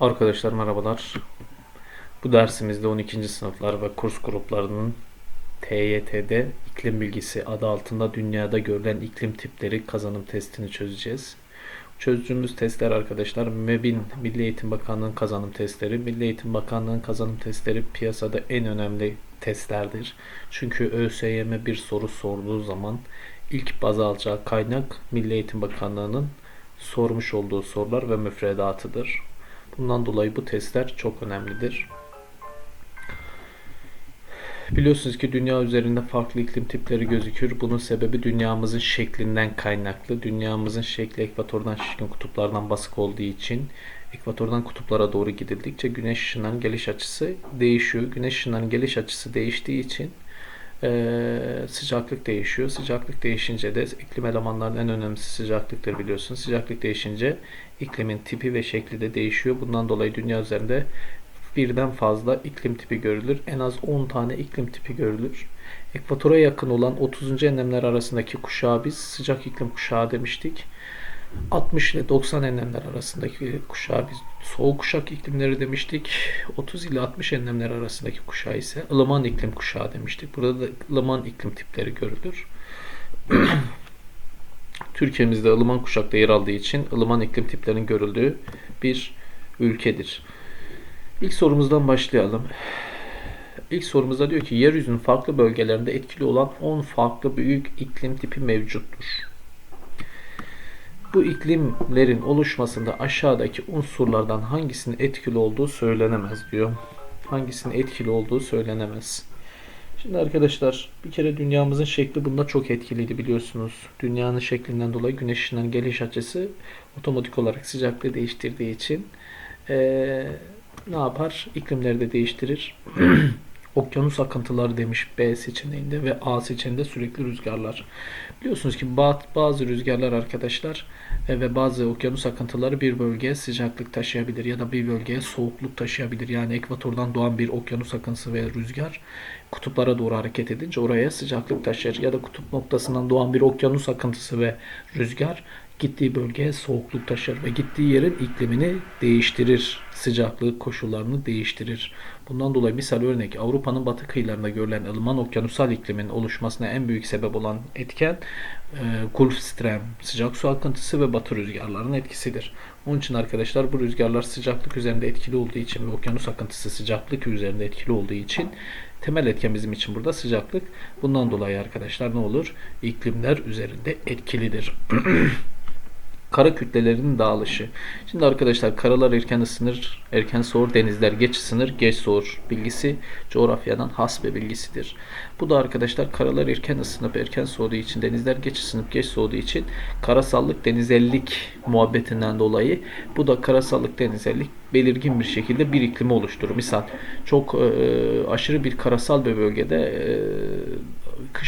Arkadaşlar merhabalar. Bu dersimizde 12. sınıflar ve kurs gruplarının TYT'de iklim bilgisi adı altında dünyada görülen iklim tipleri kazanım testini çözeceğiz. Çözdüğümüz testler arkadaşlar MEB'in Milli Eğitim Bakanlığı'nın kazanım testleri. Milli Eğitim Bakanlığı'nın kazanım testleri piyasada en önemli testlerdir. Çünkü ÖSYM bir soru sorduğu zaman ilk baz alacağı kaynak Milli Eğitim Bakanlığı'nın sormuş olduğu sorular ve müfredatıdır. Bundan dolayı bu testler çok önemlidir. Biliyorsunuz ki dünya üzerinde farklı iklim tipleri gözükür. Bunun sebebi dünyamızın şeklinden kaynaklı. Dünyamızın şekli ekvatordan şişkin kutuplardan basık olduğu için ekvatordan kutuplara doğru gidildikçe güneş ışınlarının geliş açısı değişiyor. Güneş ışınlarının geliş açısı değiştiği için eee, sıcaklık değişiyor. Sıcaklık değişince de iklim elemanlarının en önemlisi sıcaklıktır biliyorsunuz. Sıcaklık değişince iklimin tipi ve şekli de değişiyor. Bundan dolayı dünya üzerinde birden fazla iklim tipi görülür. En az 10 tane iklim tipi görülür. Ekvatora yakın olan 30. enlemler arasındaki kuşağı biz sıcak iklim kuşağı demiştik. 60 ile 90 enlemler arasındaki kuşağı biz soğuk kuşak iklimleri demiştik. 30 ile 60 enlemler arasındaki kuşağı ise ılıman iklim kuşağı demiştik. Burada da ılıman iklim tipleri görülür. Türkiye'mizde ılıman kuşakta yer aldığı için ılıman iklim tiplerinin görüldüğü bir ülkedir. İlk sorumuzdan başlayalım. İlk sorumuzda diyor ki yeryüzünün farklı bölgelerinde etkili olan 10 farklı büyük iklim tipi mevcuttur. Bu iklimlerin oluşmasında aşağıdaki unsurlardan hangisinin etkili olduğu söylenemez diyor. Hangisinin etkili olduğu söylenemez. Şimdi arkadaşlar bir kere dünyamızın şekli bunda çok etkiliydi biliyorsunuz. Dünyanın şeklinden dolayı güneş ışınlarının geliş açısı otomatik olarak sıcaklığı değiştirdiği için eee, ne yapar? İklimleri de değiştirir. Okyanus akıntıları demiş B seçeneğinde ve A seçeneğinde sürekli rüzgarlar. Biliyorsunuz ki ba- bazı rüzgarlar arkadaşlar e, ve bazı okyanus akıntıları bir bölgeye sıcaklık taşıyabilir ya da bir bölgeye soğukluk taşıyabilir. Yani ekvatordan doğan bir okyanus akıntısı ve rüzgar kutuplara doğru hareket edince oraya sıcaklık taşır ya da kutup noktasından doğan bir okyanus akıntısı ve rüzgar gittiği bölgeye soğukluk taşır ve gittiği yerin iklimini değiştirir. Sıcaklık koşullarını değiştirir. Bundan dolayı misal örnek Avrupa'nın batı kıyılarında görülen ılıman okyanusal iklimin oluşmasına en büyük sebep olan etken e, Gulf Stream, sıcak su akıntısı ve batı rüzgarlarının etkisidir. Onun için arkadaşlar bu rüzgarlar sıcaklık üzerinde etkili olduğu için ve okyanus akıntısı sıcaklık üzerinde etkili olduğu için temel etken bizim için burada sıcaklık. Bundan dolayı arkadaşlar ne olur? İklimler üzerinde etkilidir. Kara kütlelerinin dağılışı. Şimdi arkadaşlar karalar erken ısınır, erken soğur, denizler geç ısınır, geç soğur bilgisi coğrafyadan has bir bilgisidir. Bu da arkadaşlar karalar erken ısınıp erken soğuduğu için, denizler geç ısınıp geç soğuduğu için karasallık denizellik muhabbetinden dolayı bu da karasallık denizellik belirgin bir şekilde bir iklimi oluşturur. Misal çok e, aşırı bir karasal bir bölgede e,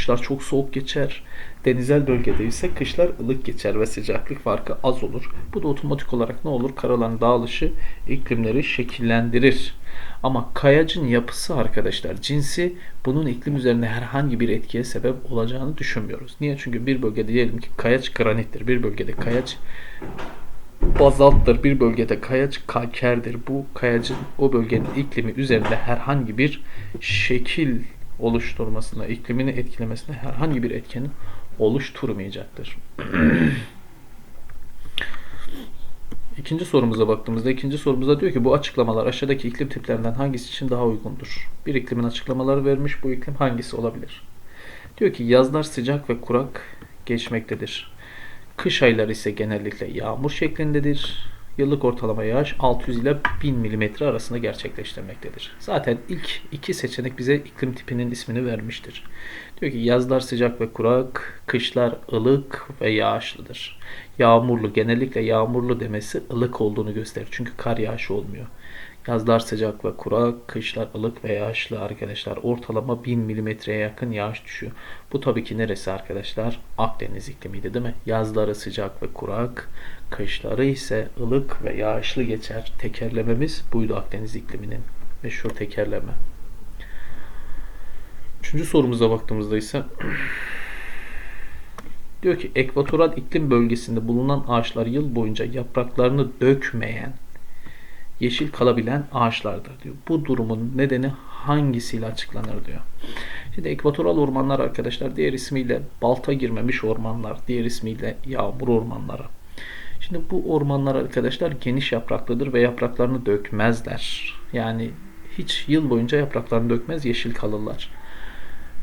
kışlar çok soğuk geçer. Denizel bölgede ise kışlar ılık geçer ve sıcaklık farkı az olur. Bu da otomatik olarak ne olur? Karaların dağılışı iklimleri şekillendirir. Ama kayacın yapısı arkadaşlar cinsi bunun iklim üzerinde herhangi bir etkiye sebep olacağını düşünmüyoruz. Niye? Çünkü bir bölgede diyelim ki kayaç granittir. Bir bölgede kayaç bazalttır. Bir bölgede kayaç kalkerdir. Bu kayacın o bölgenin iklimi üzerinde herhangi bir şekil oluşturmasına, iklimini etkilemesine herhangi bir etkenin oluşturmayacaktır. İkinci sorumuza baktığımızda ikinci sorumuzda diyor ki bu açıklamalar aşağıdaki iklim tiplerinden hangisi için daha uygundur? Bir iklimin açıklamaları vermiş. Bu iklim hangisi olabilir? Diyor ki yazlar sıcak ve kurak geçmektedir. Kış ayları ise genellikle yağmur şeklindedir. Yıllık ortalama yağış 600 ile 1000 mm arasında gerçekleştirmektedir. Zaten ilk iki seçenek bize iklim tipinin ismini vermiştir. Diyor ki yazlar sıcak ve kurak, kışlar ılık ve yağışlıdır. Yağmurlu, genellikle yağmurlu demesi ılık olduğunu gösterir. Çünkü kar yağışı olmuyor. Yazlar sıcak ve kurak, kışlar ılık ve yağışlı arkadaşlar. Ortalama 1000 milimetreye yakın yağış düşüyor. Bu tabii ki neresi arkadaşlar? Akdeniz iklimiydi değil mi? Yazları sıcak ve kurak, kışları ise ılık ve yağışlı geçer. Tekerlememiz buydu Akdeniz ikliminin. Meşhur tekerleme. Üçüncü sorumuza baktığımızda ise diyor ki ekvatoral iklim bölgesinde bulunan ağaçlar yıl boyunca yapraklarını dökmeyen yeşil kalabilen ağaçlardır diyor. Bu durumun nedeni hangisiyle açıklanır diyor. Şimdi ekvatoral ormanlar arkadaşlar diğer ismiyle balta girmemiş ormanlar, diğer ismiyle yağmur ormanları. Şimdi bu ormanlar arkadaşlar geniş yapraklıdır ve yapraklarını dökmezler. Yani hiç yıl boyunca yapraklarını dökmez, yeşil kalırlar.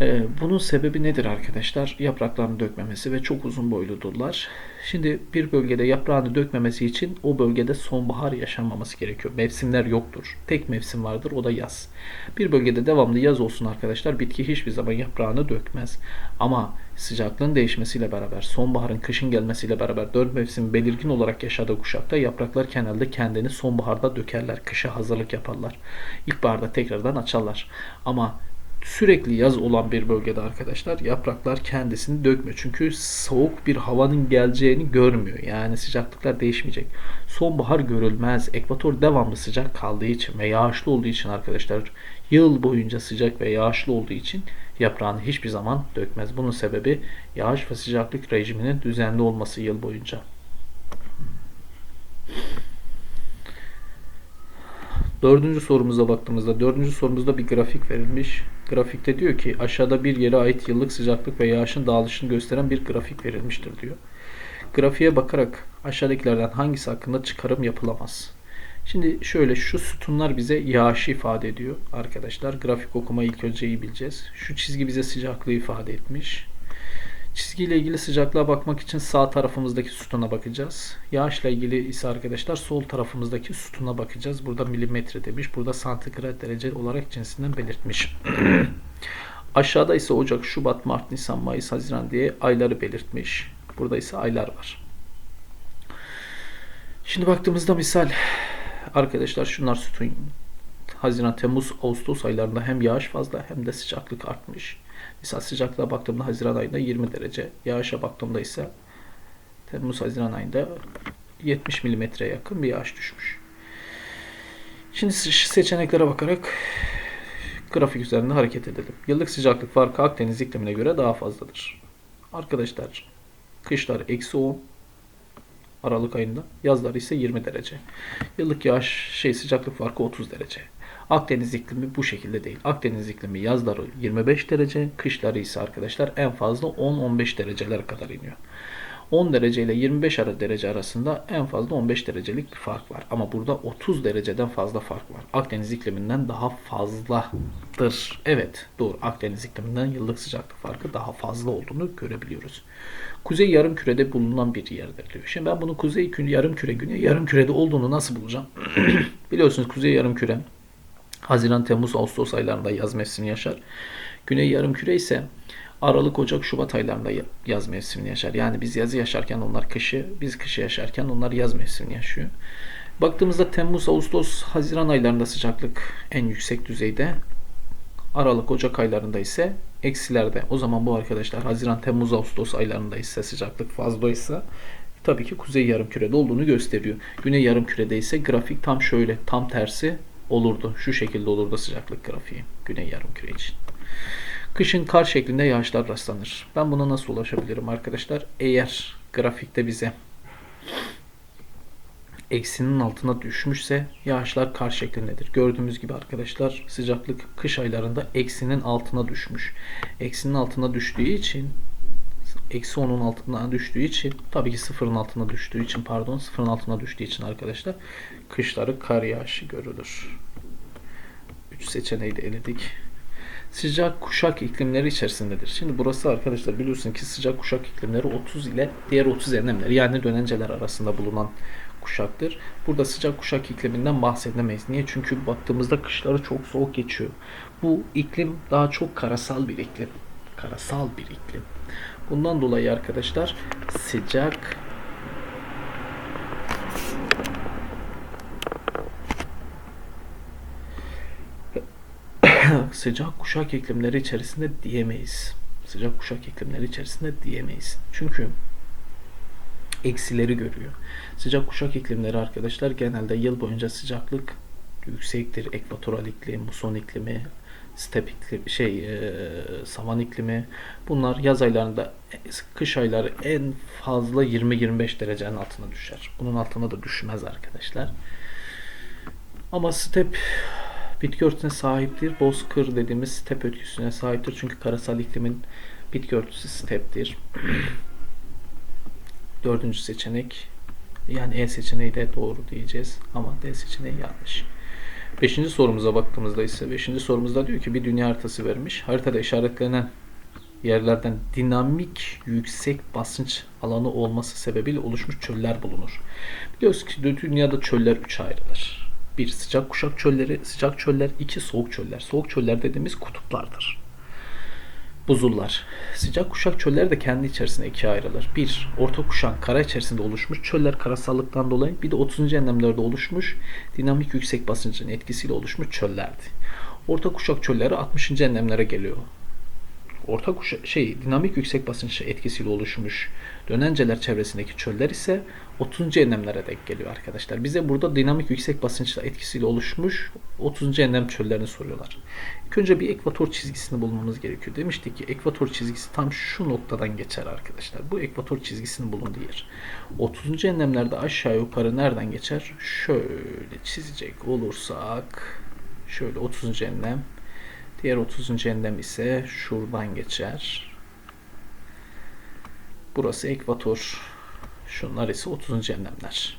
Ee, bunun sebebi nedir arkadaşlar? Yapraklarını dökmemesi ve çok uzun boyludurlar. Şimdi bir bölgede yaprağını dökmemesi için o bölgede sonbahar yaşanmaması gerekiyor. Mevsimler yoktur. Tek mevsim vardır o da yaz. Bir bölgede devamlı yaz olsun arkadaşlar bitki hiçbir zaman yaprağını dökmez. Ama sıcaklığın değişmesiyle beraber sonbaharın kışın gelmesiyle beraber dört mevsim belirgin olarak yaşadığı kuşakta yapraklar genelde kendini sonbaharda dökerler. Kışa hazırlık yaparlar. İlkbaharda tekrardan açarlar. Ama sürekli yaz olan bir bölgede arkadaşlar yapraklar kendisini dökmüyor. Çünkü soğuk bir havanın geleceğini görmüyor. Yani sıcaklıklar değişmeyecek. Sonbahar görülmez. Ekvator devamlı sıcak kaldığı için ve yağışlı olduğu için arkadaşlar yıl boyunca sıcak ve yağışlı olduğu için yaprağını hiçbir zaman dökmez. Bunun sebebi yağış ve sıcaklık rejiminin düzenli olması yıl boyunca. Dördüncü sorumuza baktığımızda dördüncü sorumuzda bir grafik verilmiş. Grafikte diyor ki aşağıda bir yere ait yıllık sıcaklık ve yağışın dağılışını gösteren bir grafik verilmiştir diyor. Grafiğe bakarak aşağıdakilerden hangisi hakkında çıkarım yapılamaz? Şimdi şöyle şu sütunlar bize yağışı ifade ediyor arkadaşlar. Grafik okumayı ilk önce iyi bileceğiz. Şu çizgi bize sıcaklığı ifade etmiş. Çizgiyle ilgili sıcaklığa bakmak için sağ tarafımızdaki sütuna bakacağız. Yağışla ilgili ise arkadaşlar sol tarafımızdaki sütuna bakacağız. Burada milimetre demiş. Burada santigrat derece olarak cinsinden belirtmiş. Aşağıda ise Ocak, Şubat, Mart, Nisan, Mayıs, Haziran diye ayları belirtmiş. Burada ise aylar var. Şimdi baktığımızda misal arkadaşlar şunlar sütun Haziran, Temmuz, Ağustos aylarında hem yağış fazla hem de sıcaklık artmış. Mesela sıcaklığa baktığımda Haziran ayında 20 derece, yağışa baktığımda ise Temmuz Haziran ayında 70 milimetreye yakın bir yağış düşmüş. Şimdi seçeneklere bakarak grafik üzerinde hareket edelim. Yıllık sıcaklık farkı Akdeniz iklimine göre daha fazladır. Arkadaşlar kışlar eksi 10 Aralık ayında, yazlar ise 20 derece. Yıllık yağış şey sıcaklık farkı 30 derece. Akdeniz iklimi bu şekilde değil. Akdeniz iklimi yazları 25 derece, kışları ise arkadaşlar en fazla 10-15 dereceler kadar iniyor. 10 derece ile 25 derece arasında en fazla 15 derecelik bir fark var. Ama burada 30 dereceden fazla fark var. Akdeniz ikliminden daha fazladır. Evet doğru Akdeniz ikliminden yıllık sıcaklık farkı daha fazla olduğunu görebiliyoruz. Kuzey yarım kürede bulunan bir yerdir diyor. Şimdi ben bunu kuzey yarım küre güney yarım kürede olduğunu nasıl bulacağım? Biliyorsunuz kuzey yarım küre Haziran, Temmuz, Ağustos aylarında yaz mevsimini yaşar. Güney yarım küre ise Aralık, Ocak, Şubat aylarında yaz mevsimini yaşar. Yani biz yazı yaşarken onlar kışı, biz kışı yaşarken onlar yaz mevsimini yaşıyor. Baktığımızda Temmuz, Ağustos, Haziran aylarında sıcaklık en yüksek düzeyde. Aralık, Ocak aylarında ise eksilerde. O zaman bu arkadaşlar Haziran, Temmuz, Ağustos aylarında ise sıcaklık fazlaysa tabii ki kuzey yarım kürede olduğunu gösteriyor. Güney yarım kürede ise grafik tam şöyle, tam tersi olurdu. Şu şekilde olurdu sıcaklık grafiği güney yarım küre için. Kışın kar şeklinde yağışlar rastlanır. Ben buna nasıl ulaşabilirim arkadaşlar? Eğer grafikte bize eksinin altına düşmüşse yağışlar kar şeklindedir. Gördüğümüz gibi arkadaşlar sıcaklık kış aylarında eksinin altına düşmüş. Eksinin altına düştüğü için eksi 10'un altına düştüğü için tabii ki sıfırın altına düştüğü için pardon sıfırın altına düştüğü için arkadaşlar kışları kar yağışı görülür. 3 seçeneği de eledik. Sıcak kuşak iklimleri içerisindedir. Şimdi burası arkadaşlar biliyorsun ki sıcak kuşak iklimleri 30 ile diğer 30 enlemler yani dönenceler arasında bulunan kuşaktır. Burada sıcak kuşak ikliminden bahsedemeyiz. Niye? Çünkü baktığımızda kışları çok soğuk geçiyor. Bu iklim daha çok karasal bir iklim. Karasal bir iklim. Bundan dolayı arkadaşlar sıcak sıcak kuşak iklimleri içerisinde diyemeyiz. Sıcak kuşak iklimleri içerisinde diyemeyiz. Çünkü eksileri görüyor. Sıcak kuşak iklimleri arkadaşlar genelde yıl boyunca sıcaklık yüksektir. Ekvatoral iklim, muson iklimi, step iklimi, şey e, savan iklimi. Bunlar yaz aylarında kış ayları en fazla 20-25 derecenin altına düşer. Bunun altına da düşmez arkadaşlar. Ama step bitki örtüsüne sahiptir. Bozkır dediğimiz step örtüsüne sahiptir. Çünkü karasal iklimin bitki örtüsü steptir. Dördüncü seçenek yani E seçeneği de doğru diyeceğiz ama D seçeneği yanlış. Beşinci sorumuza baktığımızda ise beşinci sorumuzda diyor ki bir dünya haritası vermiş. Haritada işaretlenen yerlerden dinamik yüksek basınç alanı olması sebebiyle oluşmuş çöller bulunur. Biliyoruz ki dünyada çöller üçe ayrılır. Bir sıcak kuşak çölleri, sıcak çöller, iki soğuk çöller. Soğuk çöller dediğimiz kutuplardır. Buzullar. Sıcak kuşak çöller de kendi içerisinde ikiye ayrılır. Bir, orta kuşak kara içerisinde oluşmuş çöller karasallıktan dolayı. Bir de 30. enlemlerde oluşmuş dinamik yüksek basıncın etkisiyle oluşmuş çöllerdi. Orta kuşak çölleri 60. enlemlere geliyor orta kuşa şey dinamik yüksek basınç etkisiyle oluşmuş dönenceler çevresindeki çöller ise 30. enlemlere denk geliyor arkadaşlar. Bize burada dinamik yüksek basınç etkisiyle oluşmuş 30. enlem çöllerini soruyorlar. İlk önce bir ekvator çizgisini bulmamız gerekiyor. Demiştik ki ekvator çizgisi tam şu noktadan geçer arkadaşlar. Bu ekvator çizgisinin bulunduğu yer. 30. enlemlerde aşağı yukarı nereden geçer? Şöyle çizecek olursak şöyle 30. enlem Diğer 30. enlem ise şuradan geçer. Burası ekvator. Şunlar ise 30. enlemler.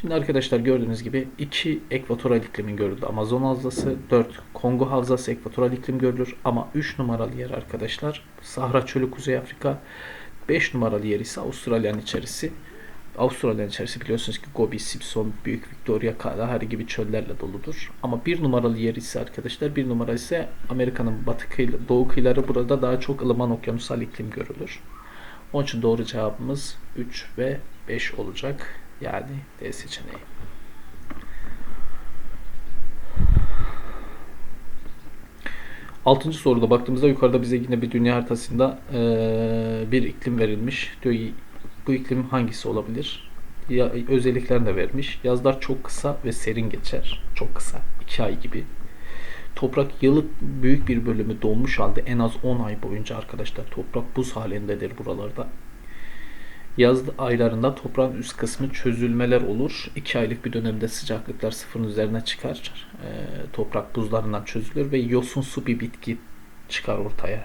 Şimdi arkadaşlar gördüğünüz gibi 2 ekvatoral iklimin görüldü. Amazon havzası, 4 Kongo havzası ekvatoral iklim görülür. Ama 3 numaralı yer arkadaşlar Sahra Çölü Kuzey Afrika. 5 numaralı yer ise Avustralya'nın içerisi. Avustralya'nın içerisi biliyorsunuz ki Gobi, Simpson, Büyük Victoria, Kalahari gibi çöllerle doludur. Ama bir numaralı yer ise arkadaşlar bir numara ise Amerika'nın batı kıyı, doğu kıyıları burada daha çok ılıman okyanusal iklim görülür. Onun için doğru cevabımız 3 ve 5 olacak. Yani D seçeneği. Altıncı soruda baktığımızda yukarıda bize yine bir dünya haritasında bir iklim verilmiş. Diyor bu iklim hangisi olabilir? Ya, özelliklerini de vermiş. Yazlar çok kısa ve serin geçer. Çok kısa. 2 ay gibi. Toprak yıllık büyük bir bölümü donmuş halde en az 10 ay boyunca arkadaşlar toprak buz halindedir buralarda. Yaz aylarında toprağın üst kısmı çözülmeler olur. 2 aylık bir dönemde sıcaklıklar sıfırın üzerine çıkar. E, toprak buzlarından çözülür ve yosunsu bir bitki çıkar ortaya.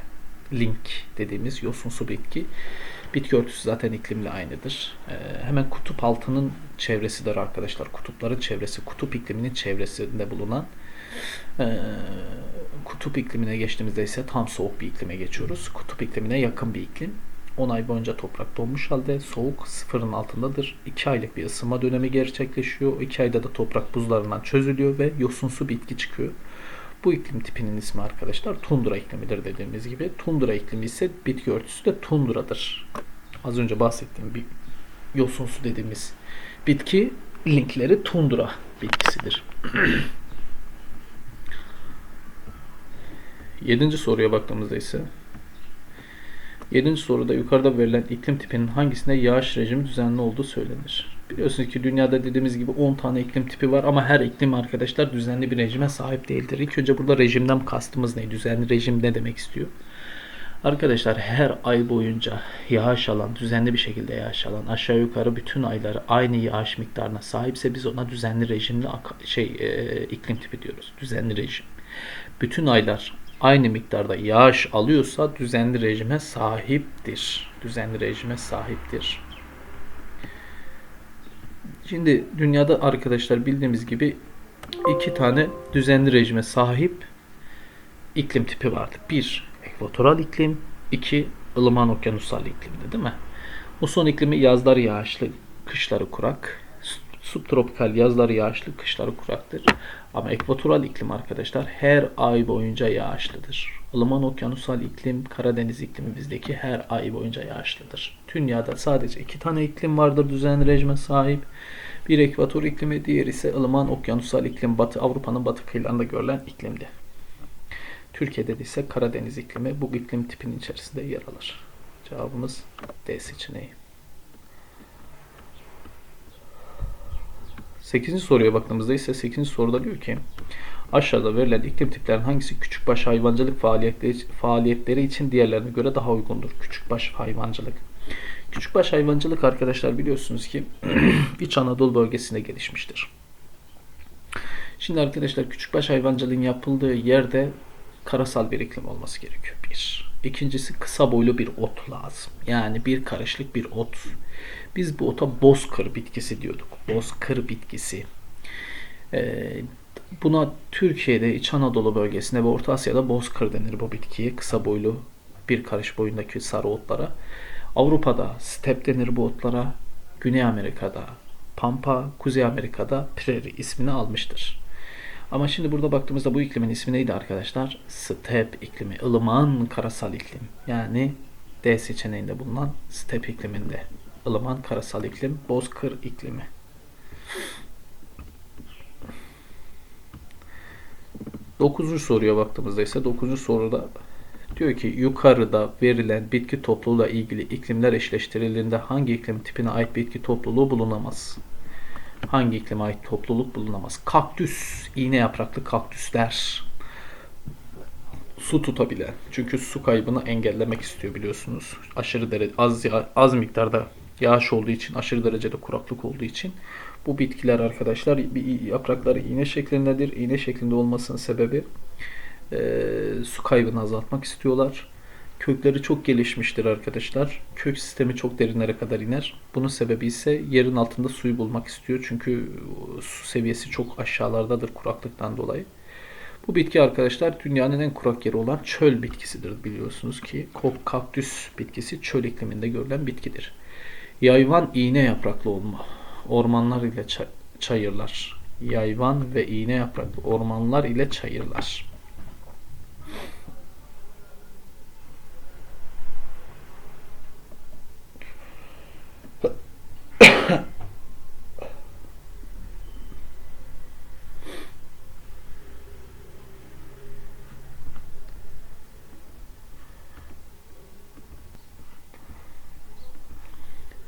Link dediğimiz yosunsu bitki. Bitki örtüsü zaten iklimle aynıdır. Ee, hemen kutup altının çevresidir arkadaşlar. Kutupların çevresi, kutup ikliminin çevresinde bulunan e, kutup iklimine geçtiğimizde ise tam soğuk bir iklime geçiyoruz. Kutup iklimine yakın bir iklim. 10 ay boyunca toprak donmuş halde soğuk sıfırın altındadır. 2 aylık bir ısınma dönemi gerçekleşiyor. 2 ayda da toprak buzlarından çözülüyor ve yosunsu bitki çıkıyor. Bu iklim tipinin ismi arkadaşlar tundra iklimidir dediğimiz gibi. Tundra iklimi ise bitki örtüsü de tundradır. Az önce bahsettiğim bir yosunsu dediğimiz bitki linkleri tundra bitkisidir. Yedinci soruya baktığımızda ise Yedinci soruda yukarıda verilen iklim tipinin hangisinde yağış rejimi düzenli olduğu söylenir. Biliyorsunuz ki dünyada dediğimiz gibi 10 tane iklim tipi var ama her iklim arkadaşlar düzenli bir rejime sahip değildir. İlk önce burada rejimden kastımız ne? Düzenli rejim ne demek istiyor? Arkadaşlar her ay boyunca yağış alan, düzenli bir şekilde yağış alan, aşağı yukarı bütün ayları aynı yağış miktarına sahipse biz ona düzenli rejimli şey e, iklim tipi diyoruz. Düzenli rejim. Bütün aylar aynı miktarda yağış alıyorsa düzenli rejime sahiptir. Düzenli rejime sahiptir. Şimdi dünyada arkadaşlar bildiğimiz gibi iki tane düzenli rejime sahip iklim tipi vardı. Bir, ekvatoral iklim. iki ılıman okyanusal iklimdi değil mi? Bu son iklimi yazları yağışlı, kışları kurak. Subtropikal yazları yağışlı, kışları kuraktır. Ama ekvatoral iklim arkadaşlar her ay boyunca yağışlıdır. Ilıman okyanusal iklim, Karadeniz iklimi bizdeki her ay boyunca yağışlıdır. Dünyada sadece iki tane iklim vardır düzenli rejime sahip. Bir ekvator iklimi, diğer ise ılıman okyanusal iklim, Batı Avrupa'nın batı kıyılarında görülen iklimdi. Türkiye'de ise Karadeniz iklimi bu iklim tipinin içerisinde yer alır. Cevabımız D seçeneği. 8. soruya baktığımızda ise 8. soruda diyor ki aşağıda verilen iklim tiplerin hangisi küçükbaş hayvancılık faaliyetleri, faaliyetleri için diğerlerine göre daha uygundur? Küçükbaş hayvancılık. Küçükbaş hayvancılık arkadaşlar biliyorsunuz ki İç Anadolu bölgesinde gelişmiştir. Şimdi arkadaşlar küçükbaş hayvancılığın yapıldığı yerde karasal bir iklim olması gerekiyor. Bir. İkincisi kısa boylu bir ot lazım. Yani bir karışlık bir ot. Biz bu ota bozkır bitkisi diyorduk. Bozkır bitkisi. Ee, buna Türkiye'de İç Anadolu bölgesinde ve Orta Asya'da bozkır denir bu bitkiye. Kısa boylu bir karış boyundaki sarı otlara. Avrupa'da step denir bu otlara. Güney Amerika'da pampa, Kuzey Amerika'da prairie ismini almıştır. Ama şimdi burada baktığımızda bu iklimin ismi neydi arkadaşlar? Step iklimi, ılıman karasal iklim. Yani D seçeneğinde bulunan step ikliminde. ılıman karasal iklim, bozkır iklimi. Dokuzuncu soruya baktığımızda ise dokuzuncu soruda diyor ki yukarıda verilen bitki topluluğuyla ilgili iklimler eşleştirildiğinde hangi iklim tipine ait bitki topluluğu bulunamaz? Hangi iklime ait topluluk bulunamaz? Kaktüs, iğne yapraklı kaktüsler. Su tutabilen. Çünkü su kaybını engellemek istiyor biliyorsunuz. Aşırı derece az ya- az miktarda yağış olduğu için, aşırı derecede kuraklık olduğu için bu bitkiler arkadaşlar yaprakları iğne şeklindedir. İğne şeklinde olmasının sebebi e, su kaybını azaltmak istiyorlar. Kökleri çok gelişmiştir arkadaşlar. Kök sistemi çok derinlere kadar iner. Bunun sebebi ise yerin altında suyu bulmak istiyor. Çünkü su seviyesi çok aşağılardadır kuraklıktan dolayı. Bu bitki arkadaşlar dünyanın en kurak yeri olan çöl bitkisidir biliyorsunuz ki. Kaktüs bitkisi çöl ikliminde görülen bitkidir. Yayvan iğne yapraklı olma. Ormanlar ile ça- çayırlar. Yayvan ve iğne yapraklı ormanlar ile çayırlar.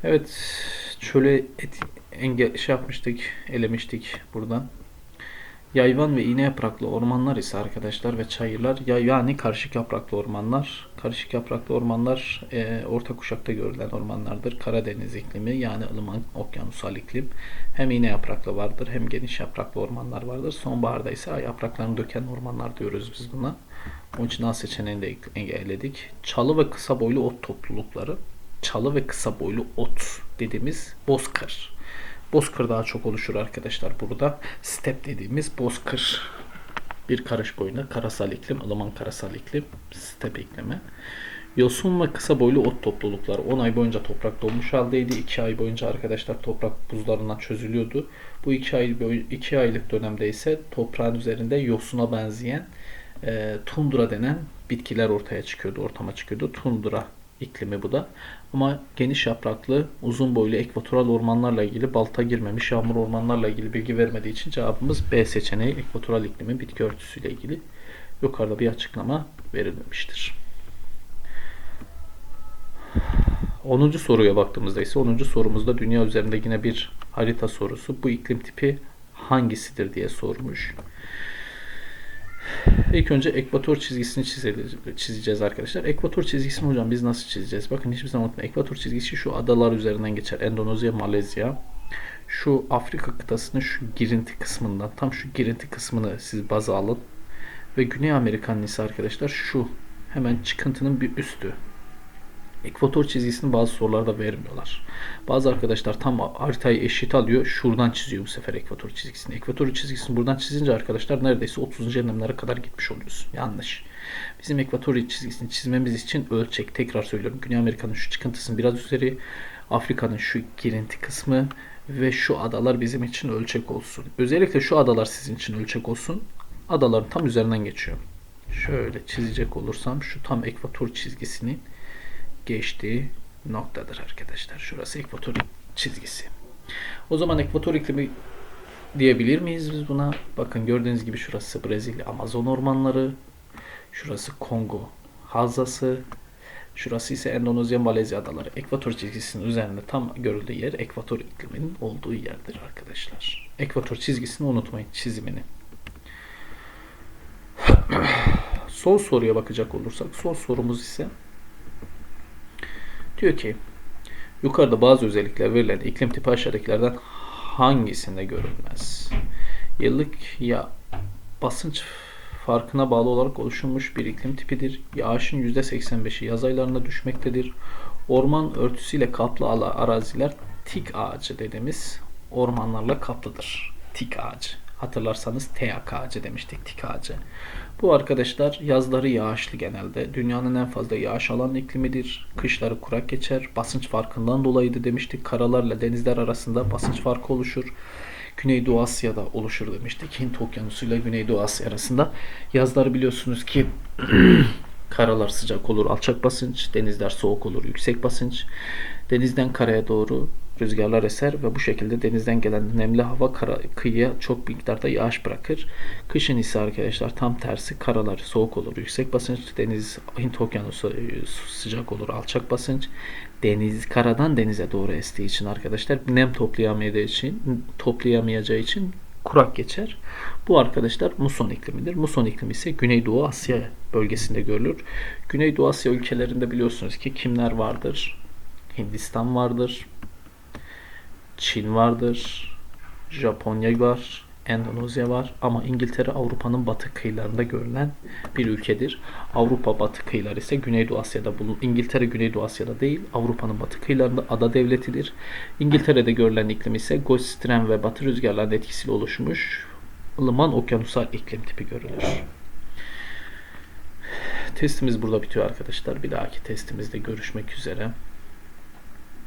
Evet, çöle et, enge şey yapmıştık, elemiştik buradan. Yayvan ve iğne yapraklı ormanlar ise arkadaşlar ve çayırlar ya yani karışık yapraklı ormanlar. Karışık yapraklı ormanlar e, orta kuşakta görülen ormanlardır. Karadeniz iklimi yani ılıman okyanusal iklim. Hem iğne yapraklı vardır hem geniş yapraklı ormanlar vardır. Sonbaharda ise yapraklarını döken ormanlar diyoruz biz buna. Onun için A seçeneğini de engelledik. Çalı ve kısa boylu ot toplulukları. Çalı ve kısa boylu ot dediğimiz bozkır. Bozkır daha çok oluşur arkadaşlar burada. Step dediğimiz bozkır. Bir karış boyunda karasal iklim, ılıman karasal iklim, step iklimi. Yosun ve kısa boylu ot toplulukları 10 ay boyunca toprak donmuş haldeydi. 2 ay boyunca arkadaşlar toprak buzlarından çözülüyordu. Bu 2 ay boy 2 aylık dönemde ise toprağın üzerinde yosuna benzeyen e, tundra denen bitkiler ortaya çıkıyordu, ortama çıkıyordu. Tundra iklimi bu da. Ama geniş yapraklı, uzun boylu ekvatoral ormanlarla ilgili balta girmemiş yağmur ormanlarla ilgili bilgi vermediği için cevabımız B seçeneği ekvatoral iklimi bitki örtüsüyle ilgili yukarıda bir açıklama verilmemiştir. 10. soruya baktığımızda ise 10. sorumuzda dünya üzerinde yine bir harita sorusu. Bu iklim tipi hangisidir diye sormuş. İlk önce ekvator çizgisini çizeceğiz arkadaşlar. Ekvator çizgisini hocam biz nasıl çizeceğiz? Bakın hiçbir zaman unutmayın. Ekvator çizgisi şu adalar üzerinden geçer. Endonezya, Malezya. Şu Afrika kıtasının şu girinti kısmından, tam şu girinti kısmını siz baza alın. Ve Güney Amerika'nın ise arkadaşlar şu hemen çıkıntının bir üstü. Ekvator çizgisini bazı sorularda vermiyorlar. Bazı arkadaşlar tam haritayı eşit alıyor. Şuradan çiziyor bu sefer ekvator çizgisini. Ekvator çizgisini buradan çizince arkadaşlar neredeyse 30. enlemlere kadar gitmiş oluyorsun. Yanlış. Bizim ekvator çizgisini çizmemiz için ölçek. Tekrar söylüyorum. Güney Amerika'nın şu çıkıntısının biraz üzeri. Afrika'nın şu girinti kısmı ve şu adalar bizim için ölçek olsun. Özellikle şu adalar sizin için ölçek olsun. Adaların tam üzerinden geçiyor. Şöyle çizecek olursam şu tam ekvator çizgisini geçtiği noktadır arkadaşlar. Şurası ekvator çizgisi. O zaman ekvator iklimi diyebilir miyiz biz buna? Bakın gördüğünüz gibi şurası Brezilya Amazon ormanları. Şurası Kongo Havzası. Şurası ise Endonezya Malezya adaları. Ekvator çizgisinin üzerinde tam görüldüğü yer ekvator ikliminin olduğu yerdir arkadaşlar. Ekvator çizgisini unutmayın çizimini. Son soruya bakacak olursak son sorumuz ise Diyor ki yukarıda bazı özellikler verilen iklim tipi aşağıdakilerden hangisinde görülmez? Yıllık ya basınç farkına bağlı olarak oluşturmuş bir iklim tipidir. Yağışın %85'i yaz aylarında düşmektedir. Orman örtüsüyle kaplı araziler tik ağacı dediğimiz ormanlarla kaplıdır. Tik ağacı. Hatırlarsanız teak ağacı demiştik tik ağacı. Bu arkadaşlar yazları yağışlı genelde. Dünyanın en fazla yağış alan iklimidir. Kışları kurak geçer. Basınç farkından dolayıydı demiştik. Karalarla denizler arasında basınç farkı oluşur. Güneydoğu Asya'da oluşur demiştik. Hint Okyanusu ile Güneydoğu Asya arasında. Yazları biliyorsunuz ki karalar sıcak olur, alçak basınç. Denizler soğuk olur, yüksek basınç. Denizden karaya doğru rüzgarlar eser ve bu şekilde denizden gelen nemli hava kara, kıyıya çok miktarda yağış bırakır. Kışın ise arkadaşlar tam tersi karalar soğuk olur, yüksek basınç. Deniz Hint Okyanusu e, sıcak olur, alçak basınç. Deniz karadan denize doğru estiği için arkadaşlar nem toplayamayacağı için toplayamayacağı için kurak geçer. Bu arkadaşlar muson iklimidir. Muson iklimi ise Güneydoğu Asya bölgesinde görülür. Güneydoğu Asya ülkelerinde biliyorsunuz ki kimler vardır? Hindistan vardır. Çin vardır. Japonya var. Endonezya var ama İngiltere Avrupa'nın batı kıyılarında görülen bir ülkedir. Avrupa batı kıyıları ise Güneydoğu Asya'da bulun. İngiltere Güneydoğu Asya'da değil, Avrupa'nın batı kıyılarında ada devletidir. İngiltere'de görülen iklim ise Gulf Stream ve batı rüzgarların etkisiyle oluşmuş ılıman okyanusal iklim tipi görülür. Testimiz burada bitiyor arkadaşlar. Bir dahaki testimizde görüşmek üzere.